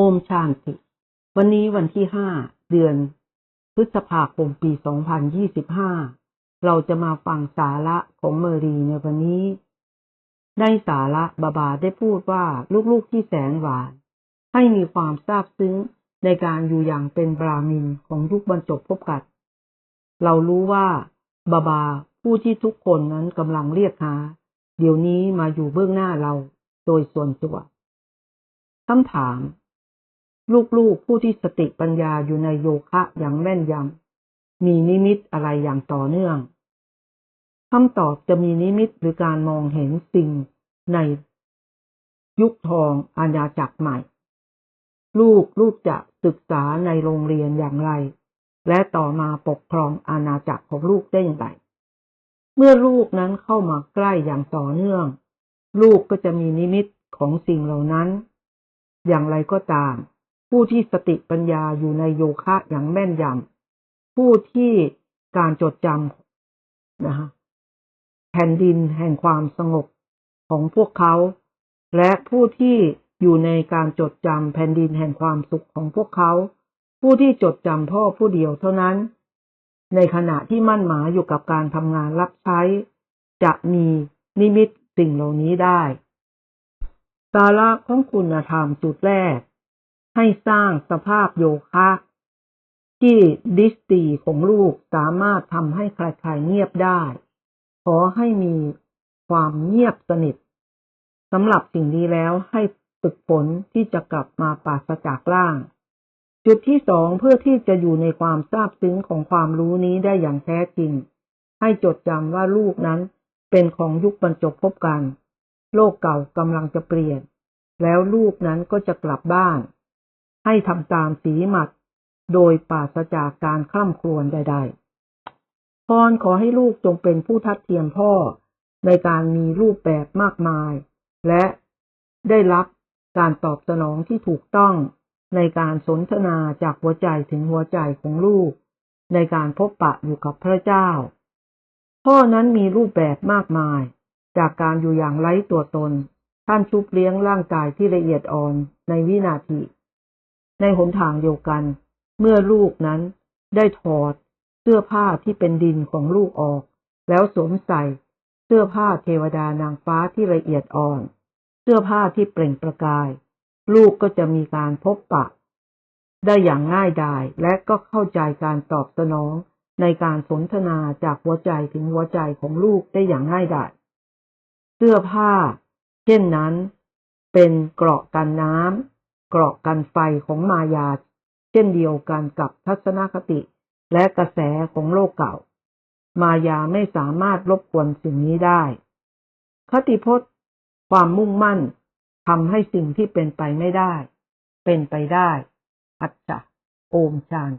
โอมชาญติ วันนี้วันที่ห้าเดือน พฤษภาคมปี 2025 เราจะมาฟังสาระของเมอรีในวันนี้ ในสาระบาบาได้พูดว่าลูกๆที่แสนหวาน ให้มีความซาบซึ้งในการอยู่อย่างเป็นบรามินของยุคบรรจบพบกัน เรารู้ว่าบาบาผู้ที่ทุกคนนั้นกำลังเรียกหา เดี๋ยวนี้มาอยู่เบื้องหน้าเราโดยส่วนตัวคำถาม ลูกๆ ผู้ที่สติปัญญาอยู่ในโยคะอย่างแม่นยำมีนิมิตอะไรอย่างต่อเนื่องคำตอบจะมีนิมิตหรือการมองเห็นสิ่งในยุคทองอาณาจักรใหม่ ลูกลูกจะศึกษาในโรงเรียนอย่างไร และต่อมาปกครองอาณาจักรของลูกได้อย่างไร เมื่อลูกนั้นเข้ามาใกล้อย่างต่อเนื่อง ลูกก็จะมีนิมิตของสิ่งเหล่านั้น อย่างไรก็ตาม ผู้ที่สติปัญญาอยู่ในโยคะอย่างแม่นยำผู้ที่การจดจำนะฮะแผ่นดินแห่งความสงบของพวกเขา และผู้ที่อยู่ในการจดจำแผ่นดินแห่งความสุขของพวกเขา ผู้ที่จดจำพ่อผู้เดียวเท่านั้น ในขณะที่มั่นหมายอยู่กับการทำงานรับใช้ จะมีนิมิตสิ่งเหล่านี้ได้ สาระของคุณธรรมจุดแรก ให้สร้างสภาพโยคะ ที่ดิสตีของลูกสามารถทำให้ใครๆเงียบได้ ขอให้มีความเงียบสนิทสำหรับสิ่งนี้แล้วให้ฝึกฝนที่จะกลับมาปราศจากร่าง จุดที่สองเพื่อที่จะอยู่ในความซาบซึ้งของความรู้นี้ได้อย่างแท้จริง ให้จดจำว่าลูกนั้นเป็นของยุคบรรจบพบกัน โลกเก่ากำลังจะเปลี่ยน แล้วลูกนั้นก็จะกลับบ้าน ให้ทำตามสีหมัด โดยปราศจากการข้ามครวญใดๆพรขอให้ลูกจงเป็นผู้ทัดเทียมพ่อในการมีรูปแบบมากมาย และได้รับการตอบสนองที่ถูกต้องในการสนทนาจากหัวใจถึงหัวใจของลูก ในการพบปะอยู่กับพระเจ้า พ่อนั้นมีรูปแบบมากมาย จากการอยู่อย่างไร้ตัวตน ท่านชุบเลี้ยงร่างกายที่ละเอียดอ่อนในวินาที ในหนทางเดียวกัน เมื่อลูกนั้นได้ถอดเสื้อผ้าที่เป็นดินของลูกออก แล้วสวมใส่ เสื้อผ้าเทวดานางฟ้าที่ละเอียดอ่อน เสื้อผ้าที่เปล่งประกาย ลูกก็จะมีการพบปะ ได้อย่างง่ายดายและก็เข้าใจการตอบสนองในการสนทนาจากหัวใจถึงหัวใจของลูกได้อย่างง่ายดาย เสื้อผ้า เช่นนั้น เป็นเกราะกันน้ำ เกราะกันไฟของมายา เช่นเดียวกันกับทัศนคติและกระแสของโลกเก่า มายาไม่สามารถรบกวนสิ่งนี้ได้ คติพจน์ ความมุ่งมั่นทำให้สิ่งที่เป็นไปไม่ได้ เป็นไปได้ อัจจะโอมชาน